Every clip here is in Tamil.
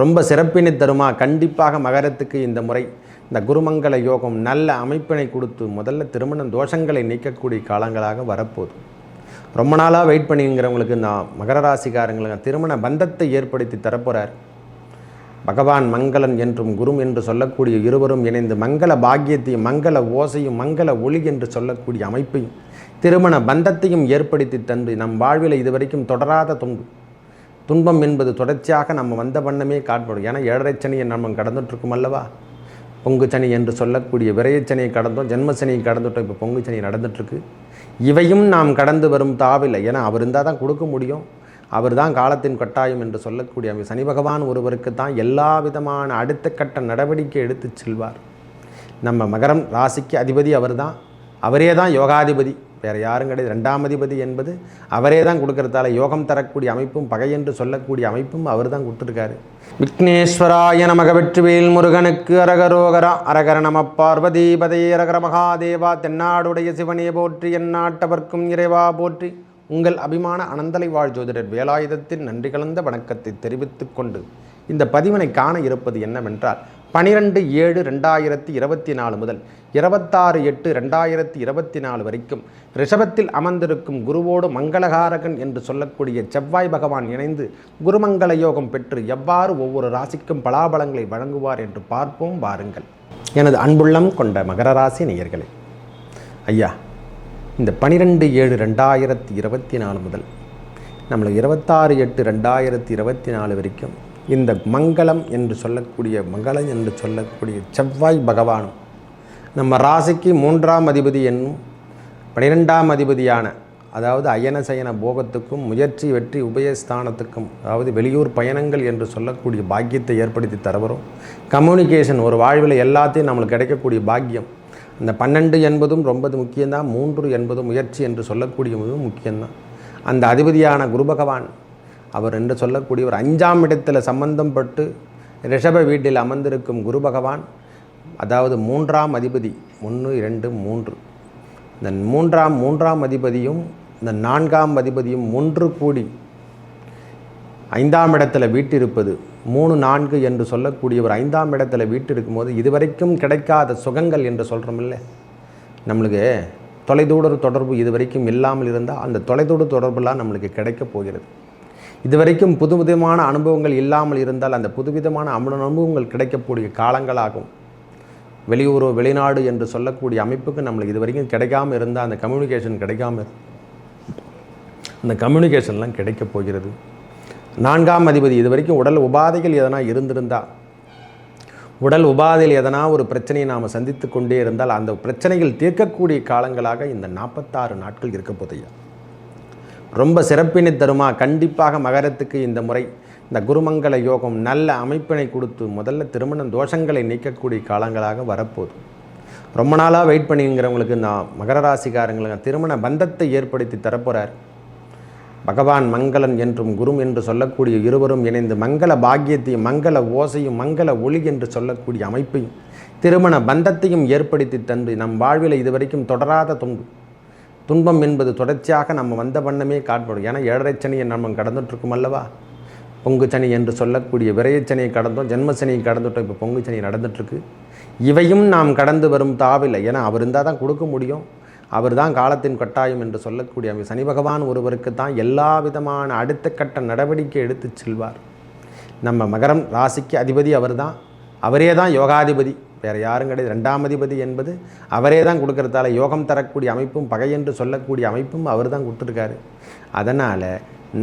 ரொம்ப சிறப்பினை தருமா? கண்டிப்பாக மகரத்துக்கு இந்த முறை. இந்த குருமங்கள யோகம் நல்ல அமைப்பினை கொடுத்து முதல்ல திருமணம் தோஷங்களை நீக்கக்கூடிய காலங்களாக வரப்போகுது. ரொம்ப நாளாக வெயிட் பண்ணிங்கிறவங்களுக்கு நான் மகர ராசிக்காரங்களுக்கு திருமண பந்தத்தை ஏற்படுத்தி தரப்போகிறார் பகவான் மங்களன் என்றும் குரும் என்று சொல்லக்கூடிய இருவரும் இணைந்து மங்கள பாக்கியத்தையும் மங்கள ஓசையும் மங்கள ஒளி என்று சொல்லக்கூடிய அமைப்பையும் திருமண பந்தத்தையும் ஏற்படுத்தி தந்து நம் வாழ்வில் இதுவரைக்கும் தொடராத துன்பு துன்பம் என்பது தொடர்ச்சியாக நம்ம வந்த வண்ணமே காட்படும். ஏன்னா ஏழரை சனியை நம்ம கடந்துட்டுருக்கோம் அல்லவா? பொங்கு சனி என்று சொல்லக்கூடிய விரையச்சனியை கடந்தோம் ஜென்மசனியை கடந்துட்டோம் இப்போ பொங்கு சனி நடந்துட்டுருக்கு. இவையும் நாம் கடந்து வரும் தாவில்லை. ஏன்னா அவர் இருந்தால் தான் கொடுக்க முடியும். அவர் தான் காலத்தின் கட்டாயம் என்று சொல்லக்கூடிய அவர் சனி பகவான் ஒருவருக்கு தான் எல்லா விதமான அடுத்த கட்ட நடவடிக்கை எடுத்து செல்வார். நம்ம மகரம் ராசிக்கு அதிபதி அவர் தான். அவரே தான் யோகாதிபதி. வேறு யாரும் கிடையாது. ரெண்டாம் அதிபதி என்பது அவரே தான் கொடுக்கறதால யோகம் தரக்கூடிய அமைப்பும் பகை என்று சொல்லக்கூடிய அமைப்பும் அவர் தான் கொடுத்துருக்காரு. விக்னேஸ்வராய நமக வெற்றிவேல் முருகனுக்கு அரகரோகரா அரகர நம பார்வதி அரகர மகாதேவா தென்னாடுடைய சிவனே போற்றி எந்நாட்டவர்க்கும் இறைவா போற்றி. உங்கள் அபிமான அனந்தலை வாழ் ஜோதிடர் வேலாயுதத்தின் நன்றி கலந்த வணக்கத்தை தெரிவித்துக்கொண்டு இந்த பதிவினை காண இருப்பது என்னவென்றால் பனிரெண்டு ஏழு ரெண்டாயிரத்தி இருபத்தி நாலு முதல் இருபத்தாறு எட்டு ரெண்டாயிரத்தி இருபத்தி நாலு வரைக்கும் ரிஷபத்தில் அமர்ந்திருக்கும் குருவோடு மங்களகாரகன் என்று சொல்லக்கூடிய செவ்வாய் பகவான் இணைந்து குருமங்கள யோகம் பெற்று எவ்வாறு ஒவ்வொரு ராசிக்கும் பலாபலங்களை வழங்குவார் என்று பார்ப்போம். வாருங்கள். எனது அன்புள்ளம் கொண்ட மகர ராசி நேயர்களே ஐயா இந்த பனிரெண்டு ஏழு ரெண்டாயிரத்தி இருபத்தி நாலு முதல் நம்மளை இருபத்தாறு எட்டு ரெண்டாயிரத்தி இருபத்தி நாலு வரைக்கும் இந்த மங்களம் என்று சொல்லக்கூடிய மங்களம் என்று சொல்லக்கூடிய செவ்வாய் பகவானும் நம்ம ராசிக்கு மூன்றாம் அதிபதி என்னும் பனிரெண்டாம் அதிபதியான அதாவது அயன சயன போகத்துக்கும் முயற்சி வெற்றி உபயஸ்தானத்துக்கும் அதாவது வெளியூர் பயணங்கள் என்று சொல்லக்கூடிய பாக்கியத்தை ஏற்படுத்தி தரவரும் கம்யூனிகேஷன் ஒரு வாழ்வில் எல்லாத்தையும் நம்மளுக்கு கிடைக்கக்கூடிய பாக்கியம். அந்த பன்னெண்டு என்பதும் ரொம்ப முக்கியம்தான் மூன்று என்பதும் முயற்சி என்று சொல்லக்கூடியதும் முக்கியம்தான். அந்த அதிபதியான குரு பகவான் அவர் என்று சொல்லக்கூடிய ஒரு அஞ்சாம் இடத்தில் சம்பந்தப்பட்டு ரிஷப வீட்டில் அமர்ந்திருக்கும் குரு பகவான் அதாவது மூன்றாம் அதிபதி ஒன்று இரண்டு மூன்று. இந்த மூன்றாம் மூன்றாம் அதிபதியும் இந்த நான்காம் அதிபதியும் ஒன்று கூடி ஐந்தாம் இடத்துல வீட்டிருப்பது மூணு நான்கு என்று சொல்லக்கூடிய ஒரு ஐந்தாம் இடத்துல வீட்டு இருக்கும்போது இதுவரைக்கும் கிடைக்காத சுகங்கள் என்று சொல்கிறோமில்ல நம்மளுக்கு தொலைதூர தொடர்பு இதுவரைக்கும் இல்லாமல் இருந்தால் அந்த தொலைதூர தொடர்புலாம் நம்மளுக்கு கிடைக்கப் போகிறது. இதுவரைக்கும் புதுவிதமான அனுபவங்கள் இல்லாமல் இருந்தால் அந்த புதுவிதமான அமு- அனுபவங்கள் கிடைக்கக்கூடிய காலங்களாகும். வெளியூர் வெளிநாடு என்று சொல்லக்கூடிய அமைப்புக்கு நம்மளுக்கு இது வரைக்கும் கிடைக்காம இருந்தால் அந்த கம்யூனிகேஷன் கிடைக்காம அந்த கம்யூனிகேஷன்லாம் கிடைக்கப் போகிறது. நான்காம் அதிபதி இது வரைக்கும் உடல் உபாதைகள் எதனா இருந்திருந்தால் உடல் உபாதையில் எதனா ஒரு பிரச்சனையை நாம் சந்தித்து கொண்டே இருந்தால் அந்த பிரச்சனைகள் தீர்க்கக்கூடிய காலங்களாக இந்த நாற்பத்தாறு நாட்கள் இருக்க போதையா ரொம்ப சிறப்பினை தருமா? கண்டிப்பாக மகரத்துக்கு இந்த முறை. இந்த குருமங்கள யோகம் நல்ல அமைப்பினை கொடுத்து முதல்ல திருமணம் தோஷங்களை நீக்கக்கூடிய காலங்களாக வரப்போகுது. ரொம்ப நாளாக வெயிட் பண்ணிங்கிறவங்களுக்கு நான் மகர ராசிக்காரங்களுக்கு திருமண பந்தத்தை ஏற்படுத்தி தரப்போகிறார் பகவான் மங்களன் என்றும் குரும் என்று சொல்லக்கூடிய இருவரும் இணைந்து மங்கள பாக்கியத்தையும் மங்கள ஓசையும் மங்கள ஒளி என்று சொல்லக்கூடிய அமைப்பையும் திருமண பந்தத்தையும் ஏற்படுத்தி தந்து நம் வாழ்வில் இதுவரைக்கும் தொடராத துன்பு துன்பம் என்பது தொடர்ச்சியாக நம்ம வந்த வண்ணமே காட்படும். ஏன்னா ஏழரை சனியை நம்ம கடந்துட்டுருக்கோம் அல்லவா? பொங்கு சனி என்று சொல்லக்கூடிய விரையச்சனியை கடந்தோம் ஜென்மசனியை கடந்துட்டோம் இப்போ பொங்கு சனி நடந்துட்டுருக்கு. இவையும் நாம் கடந்து வரும் தாவில்லை ஏன்னா அவர் இருந்தால் தான் கொடுக்க முடியும். அவர் தான் காலத்தின் கட்டாயம் என்று சொல்லக்கூடிய அந்த சனி பகவான் ஒருவருக்கு தான் எல்லா விதமான அடுத்த கட்ட நடவடிக்கை எடுத்து செல்வார். நம்ம மகரம் ராசிக்கு அதிபதி அவர் தான். அவரே தான் யோகாதிபதி. வேறு யாரும் கிடையாது. ரெண்டாம் அதிபதி என்பது அவரே தான் கொடுக்கறதால யோகம் தரக்கூடிய அமைப்பும் பகை என்று சொல்லக்கூடிய அமைப்பும் அவர் தான் கொடுத்துருக்காரு. அதனால்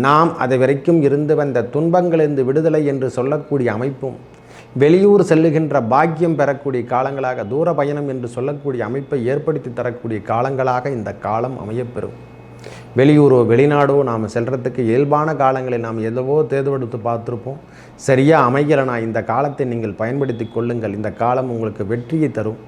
நாம் அது வரைக்கும் இருந்து வந்த துன்பங்களிலிருந்து விடுதலை என்று சொல்லக்கூடிய அமைப்பும் வெளியூர் செல்லுகின்ற பாக்கியம் பெறக்கூடிய காலங்களாக தூர பயணம் என்று சொல்லக்கூடிய அமைப்பை ஏற்படுத்தி தரக்கூடிய காலங்களாக இந்த காலம் அமையப்பெறும். வெளியூரோ வெளிநாடோ நாம் செல்கிறதுக்கு இயல்பான காலங்களில் நாம் எதவோ தேர்ந்தெடுத்து பார்த்துருப்போம். சரியாக அமைகிறனா இந்த காலத்தை நீங்கள் பயன்படுத்தி கொள்ளுங்கள். இந்த காலம் உங்களுக்கு வெற்றியை தரும்.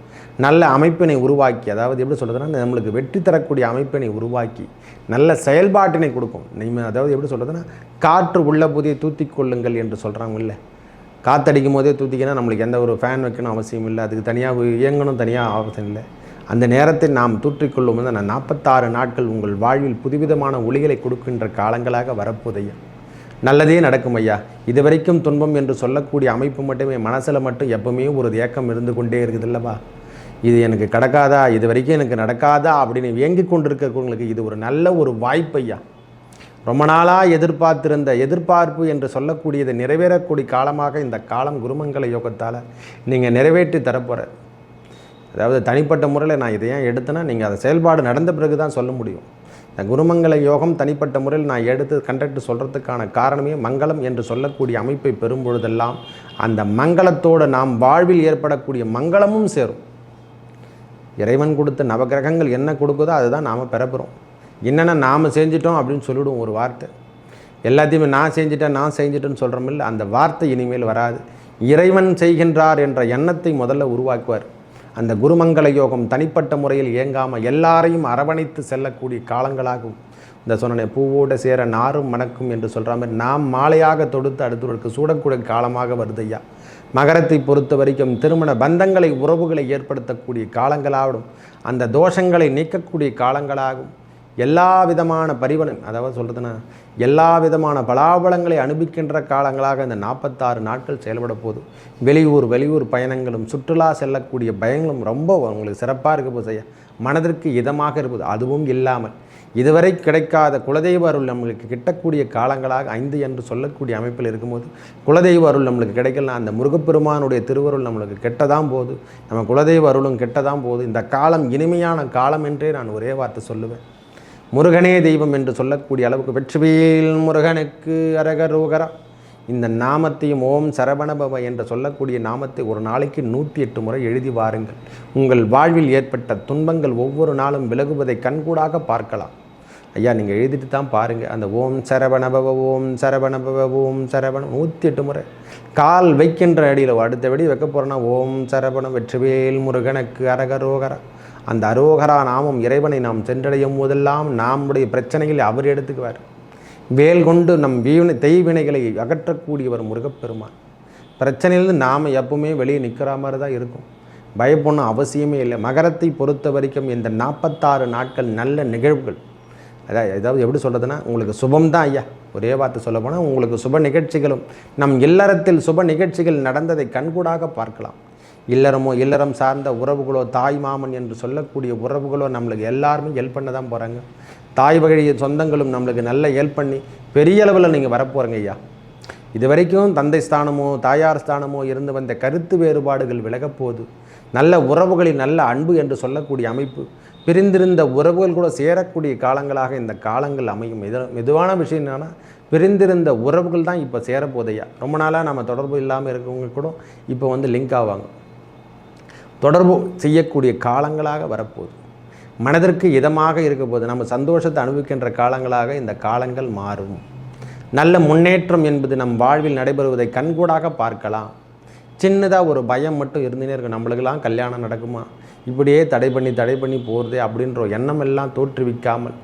நல்ல அமைப்பினை உருவாக்கி அதாவது எப்படி சொல்கிறதுனா நம்மளுக்கு வெற்றி தரக்கூடிய அமைப்பினை உருவாக்கி நல்ல செயல்பாட்டினை கொடுக்கும். நீங்கள் அதாவது எப்படி சொல்கிறதுனா காற்று உள்ள போதே தூத்தி கொள்ளுங்கள் என்று சொல்கிறாங்கல்ல காற்றடிக்கும் போதே தூத்திக்கினா நம்மளுக்கு எந்த ஒரு ஃபேன் வைக்கணும் அவசியம் இல்லை அதுக்கு தனியாக இயங்கணும் தனியாக அவசியம் இல்லை. அந்த நேரத்தை நாம் தூற்றிக்கொள்ளும் அந்த நாற்பத்தாறு நாட்கள் உங்கள் வாழ்வில் புதுவிதமான ஒளிகளை கொடுக்கின்ற காலங்களாக வரப்போதையா நல்லதே நடக்கும் ஐயா. இது வரைக்கும் துன்பம் என்று சொல்லக்கூடிய அமைப்பு மட்டுமே மனசில் மட்டும் எப்பவுமே ஒரு ஏக்கம் இருந்து கொண்டே இருக்குது இல்லவா இது எனக்கு கிடக்காதா? இது வரைக்கும் எனக்கு நடக்காதா? அப்படின்னு இயங்கி கொண்டிருக்கிறவங்களுக்கு இது ஒரு நல்ல ஒரு வாய்ப்பு ஐயா. ரொம்ப நாளாக எதிர்பார்த்திருந்த எதிர்பார்ப்பு என்று சொல்லக்கூடியதை நிறைவேறக்கூடிய காலமாக இந்த காலம் குருமங்கல யோகத்தால் நீங்கள் நிறைவேற்றி தரப்போகிற அதாவது தனிப்பட்ட முறையில் நான் இதை ஏன் எடுத்தேன்னா நீங்கள் அதை செயல்பாடு நடந்த பிறகு தான் சொல்ல முடியும். இந்த குருமங்கல யோகம் தனிப்பட்ட முறையில் நான் எடுத்து கண்டக்ட் சொல்கிறதுக்கான காரணமே மங்களம் என்று சொல்லக்கூடிய அமைப்பை பெறும் பொழுதெல்லாம் அந்த மங்களத்தோடு நாம் வாழ்வில் ஏற்படக்கூடிய மங்களமும் சேரும். இறைவன் கொடுத்த நவகிரகங்கள் என்ன கொடுக்குதோ அதுதான் நாம் பெறப்போகிறோம் என்னென்ன நாம் செஞ்சிட்டோம் அப்படின்னு சொல்லிவிடுவோம் ஒரு வார்த்தை. எல்லாத்தையுமே நான் செஞ்சிட்டேன் நான் செஞ்சிட்டேன்னு சொல்கிறோமில்ல அந்த வார்த்தை இனிமேல் வராது. இறைவன் செய்கின்றார் என்ற எண்ணத்தை முதல்ல உருவாக்குவார். அந்த குருமங்கள யோகம் தனிப்பட்ட முறையில் இயங்காமல் எல்லாரையும் அரவணைத்து செல்லக்கூடிய காலங்களாகும். இந்த சொன்ன பூவோட சேர நாரும் மணக்கும் என்று சொல்கிற மாதிரி நாம் மாலையாக தொடுத்து அடுத்தவர்களுக்கு சூடக்கூடிய காலமாக வருது ஐயா. மகரத்தை பொறுத்த வரைக்கும் திருமண பந்தங்களை உறவுகளை ஏற்படுத்தக்கூடிய காலங்களாகும் அந்த தோஷங்களை நீக்கக்கூடிய காலங்களாகும். எல்லா விதமான பரிவலன் அதாவது சொல்கிறதுனா எல்லா விதமான பலாபலங்களை அனுபவிக்கின்ற காலங்களாக இந்த நாற்பத்தாறு நாட்கள் செயல்பட போகுது வெளியூர் வெளியூர் பயணங்களும் சுற்றுலா செல்லக்கூடிய பயங்களும் ரொம்ப உங்களுக்கு சிறப்பாக இருக்க போது செய்ய மனதிற்கு இதமாக இருப்பது அதுவும் இல்லாமல் இதுவரை கிடைக்காத குலதெய்வ அருள் நம்மளுக்கு கிட்டக்கூடிய காலங்களாக ஐந்து என்று சொல்லக்கூடிய அமைப்பில் இருக்கும்போது குலதெய்வ அருள் நம்மளுக்கு கிடைக்கலாம் அந்த முருகப்பெருமானுடைய திருவருள் நம்மளுக்கு கெட்டதான் போது நம்ம குலதெய்வ அருளும் கெட்டதான் போது இந்த காலம் இனிமையான காலம் என்றே நான் ஒரே வார்த்தை சொல்லுவேன். முருகனே தெய்வம் என்று சொல்லக்கூடிய அளவுக்கு வெற்றிவேல் முருகனுக்கு அரகரோகரா இந்த நாமத்தையும் ஓம் சரவணபவ என்று சொல்லக்கூடிய நாமத்தை ஒரு நாளைக்கு நூற்றி எட்டு முறை எழுதி வாருங்கள். உங்கள் வாழ்வில் ஏற்பட்ட துன்பங்கள் ஒவ்வொரு நாளும் விலகுவதை கண்கூடாக பார்க்கலாம். ஐயா நீங்கள் எழுதிட்டு தான் பாருங்கள் அந்த ஓம் சரவணபவ ஓம் சரவணபவ ஓம் சரவண நூற்றி எட்டு முறை. கால் வைக்கின்ற அடியில் அடுத்த வெடி வைக்க போகிறோன்னா ஓம் சரவண வெற்றிவேல் முருகனுக்கு அரகரோகரா அந்த அரோகரா நாமம் இறைவனை நாம் சென்றடையும் போதெல்லாம் நம்முடைய பிரச்சனைகளை அவர் எடுத்துக்குவார். வேல் கொண்டு நம் வீணை தெய்வினைகளை அகற்றக்கூடியவர் முருகப்பெருமான். பிரச்சனையிலிருந்து நாம் எப்பவுமே வெளியே நிற்கிற மாதிரி தான் இருக்கும். பயப்படணும் அவசியமே இல்லை. மகரத்தை பொறுத்த வரைக்கும் இந்த நாற்பத்தாறு நாட்கள் நல்ல நிகழ்வுகள். அதாவது ஏதாவது எப்படி சொல்கிறதுனா உங்களுக்கு சுபம் தான் ஐயா. ஒரே வார்த்தை சொல்ல போனால் உங்களுக்கு சுப நிகழ்ச்சிகளும் நம் இல்லறத்தில் சுப நிகழ்ச்சிகள் நடந்ததை கண்கூடாக பார்க்கலாம். இல்லறமோ இல்லறம் சார்ந்த உறவுகளோ தாய் மாமன் என்று சொல்லக்கூடிய உறவுகளோ நம்மளுக்கு எல்லாருமே ஹெல்ப் பண்ண தான் போகிறாங்க தாய் வழி சொந்தங்களும் நம்மளுக்கு நல்ல ஹெல்ப் பண்ணி பெரிய அளவில் நீங்கள் வரப்போகிறீங்க ஐயா. இது வரைக்கும் தந்தை ஸ்தானமோ தாயார் ஸ்தானமோ இருந்து வந்த கருத்து வேறுபாடுகள் விலகப்போகுது நல்ல உறவுகளின் நல்ல அன்பு என்று சொல்லக்கூடிய அமைப்பு பிரிந்திருந்த உறவுகள் கூட சேரக்கூடிய காலங்களாக இந்த காலங்கள் அமையும். இது மெதுவான விஷயம் என்னென்னா பிரிந்திருந்த உறவுகள் தான் இப்போ சேரப்போதையா ரொம்ப நாளாக நம்ம தொடர்பு இல்லாமல் இருக்கவங்க கூட இப்போ வந்து லிங்க் ஆவாங்க. தொடர்பு செய்யக்கூடிய காலங்களாக வரப்போகுது. மனதிற்கு இதமாக இருக்க போது நம்ம சந்தோஷத்தை அனுபவிக்கின்ற காலங்களாக இந்த காலங்கள் மாறும். நல்ல முன்னேற்றம் என்பது நம் வாழ்வில் நடைபெறுவதை கண்கூடாக பார்க்கலாம். சின்னதாக ஒரு பயம் மட்டும் இருந்துனே இருக்கும். நம்மளுக்கெல்லாம் கல்யாணம் நடக்குமா? இப்படியே தடை பண்ணி தடை பண்ணி போகிறதே அப்படின்ற எண்ணமெல்லாம் தோற்றுவிக்காமல்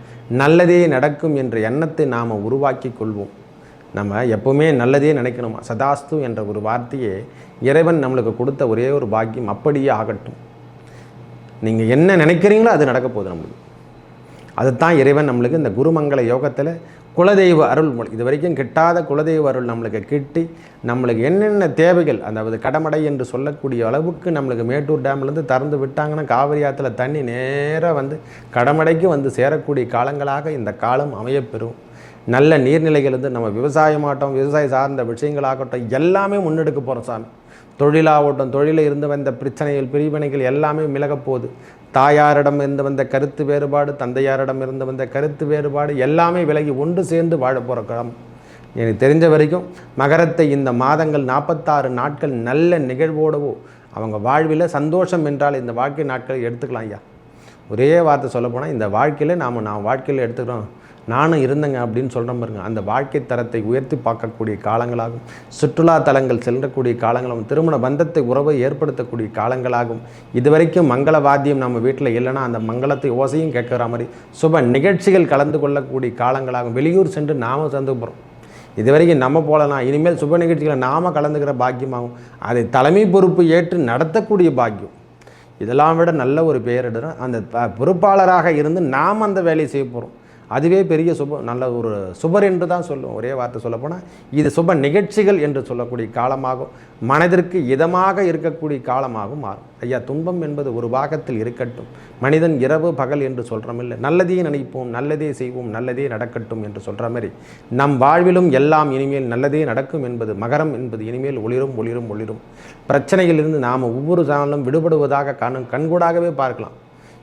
நல்லதே நடக்கும் என்ற எண்ணத்தை நாம் உருவாக்கி கொள்வோம். நம்ம எப்போவுமே நல்லதே நினைக்கணுமா? சதாஸ்து என்ற ஒரு வார்த்தையே இறைவன் நம்மளுக்கு கொடுத்த ஒரே ஒரு பாக்கியம் அப்படியே ஆகட்டும். நீங்கள் என்ன நினைக்கிறீங்களோ அது நடக்க போகுது நம்மளுக்கு. அதுதான் இறைவன் நம்மளுக்கு இந்த குருமங்கல யோகத்தில் குலதெய்வ அருள் இது வரைக்கும் கிட்டாத குலதெய்வ அருள் நம்மளுக்கு கிட்டி நம்மளுக்கு என்னென்ன தேவைகள் அதாவது கடமடை என்று சொல்லக்கூடிய அளவுக்கு நம்மளுக்கு மேட்டூர் டேம்லேருந்து திறந்து விட்டாங்கன்னா காவிரி ஆற்றுல தண்ணி நேராக வந்து கடமடைக்கு வந்து சேரக்கூடிய காலங்களாக இந்த காலம் அமையப்பெறும் நல்ல நீர்நிலைகள் இருந்து நம்ம விவசாயமாகட்டும் விவசாயம் சார்ந்த விஷயங்களாகட்டும் எல்லாமே முன்னெடுக்க போகிறோம் சாமி. தொழிலாகட்டும் தொழிலில் இருந்து வந்த பிரச்சனைகள் பிரிவினைகள் எல்லாமே விலகப்போகுது தாயாரிடம் இருந்து வந்த கருத்து வேறுபாடு தந்தையாரிடம் இருந்து வந்த கருத்து வேறுபாடு எல்லாமே விலகி ஒன்று சேர்ந்து வாழ போகிற காலம் எனக்கு தெரிஞ்ச வரைக்கும் மகரத்தை இந்த மாதங்கள் நாற்பத்தாறு நாட்கள் நல்ல நிகழ்வோடவோ அவங்க வாழ்வில் சந்தோஷம் என்றால் இந்த வாழ்க்கை நாட்களை எடுத்துக்கலாம் ஐயா. ஒரே வார்த்தை சொல்ல போனால் இந்த வாழ்க்கையில் நாம் நான் வாழ்க்கையில் எடுத்துக்கிறோம். நானும் இருந்தேங்க அப்படின்னு சொல்கிறோம் பாருங்க. அந்த வாழ்க்கை தரத்தை உயர்த்தி பார்க்கக்கூடிய காலங்களாகும். சுற்றுலா தலங்கள் செல்லக்கூடிய காலங்களாகவும் திருமண பந்தத்தை உறவை ஏற்படுத்தக்கூடிய காலங்களாகும். இதுவரைக்கும் மங்கள வாத்தியம் நம்ம வீட்டில் இல்லைன்னா அந்த மங்களத்தை ஓசையும் கேட்குற மாதிரி சுப நிகழ்ச்சிகள் கலந்து கொள்ளக்கூடிய காலங்களாகும். வெளியூர் சென்று நாம சந்து போகிறோம் இது வரைக்கும் நம்ம போகலாம் இனிமேல் சுப நிகழ்ச்சிகளை நாம் கலந்துக்கிற பாக்கியமாகும். அதை தலைமை பொறுப்பு ஏற்று நடத்தக்கூடிய பாக்கியம். இதெல்லாம் விட நல்ல ஒரு பெயரிடுறோம் அந்த பொறுப்பாளராக இருந்து நாம் அந்த வேலையை செய்ய போகிறோம் அதுவே பெரிய சுப நல்ல ஒரு சுபர் என்று தான் சொல்லும் ஒரே வார்த்தை சொல்லப்போனால் இது சுப நிகழ்ச்சிகள் என்று சொல்லக்கூடிய காலமாகும் மனதிற்கு இதமாக இருக்கக்கூடிய காலமாகும் மாறும். ஐயா துன்பம் என்பது ஒரு பாகத்தில் இருக்கட்டும் மனிதன் இரவு பகல் என்று சொல்கிறோம் இல்லை நல்லதே நினைப்போம் நல்லதே செய்வோம் நல்லதே நடக்கட்டும் என்று சொல்கிற மாதிரி நம் வாழ்விலும் எல்லாம் இனிமேல் நல்லதே நடக்கும் என்பது மகரம் என்பது இனிமேல் ஒளிரும் ஒளிரும் ஒளிரும். பிரச்சனையிலிருந்து நாம் ஒவ்வொரு சாணலும் விடுபடுவதாக கண் கண்கூடாகவே பார்க்கலாம்.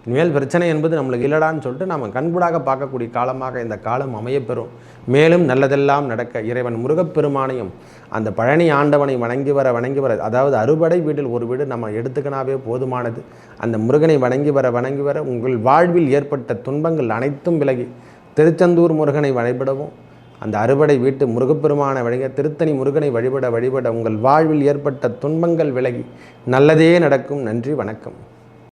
இனிமேல் பிரச்சனை என்பது நம்மளுக்கு இல்லடான்னு சொல்லிட்டு நம்ம கண்கூடாக பார்க்கக்கூடிய காலமாக இந்த காலம் அமையப்பெறும். மேலும் நல்லதெல்லாம் நடக்க இறைவன் முருகப்பெருமானையும் அந்த பழனி ஆண்டவனை வணங்கி வர வணங்கி வர அதாவது அறுபடை வீட்டில் ஒரு வீடு நம்ம எடுத்துக்கினாவே போதுமானது. அந்த முருகனை வணங்கி வர வணங்கி வர உங்கள் வாழ்வில் ஏற்பட்ட துன்பங்கள் அனைத்தும் விலகி திருச்செந்தூர் முருகனை வழிபடவும் அந்த அறுபடை வீட்டு முருகப்பெருமான வழிக திருத்தணி முருகனை வழிபட வழிபட உங்கள் வாழ்வில் ஏற்பட்ட துன்பங்கள் விலகி நல்லதே நடக்கும். நன்றி வணக்கம்.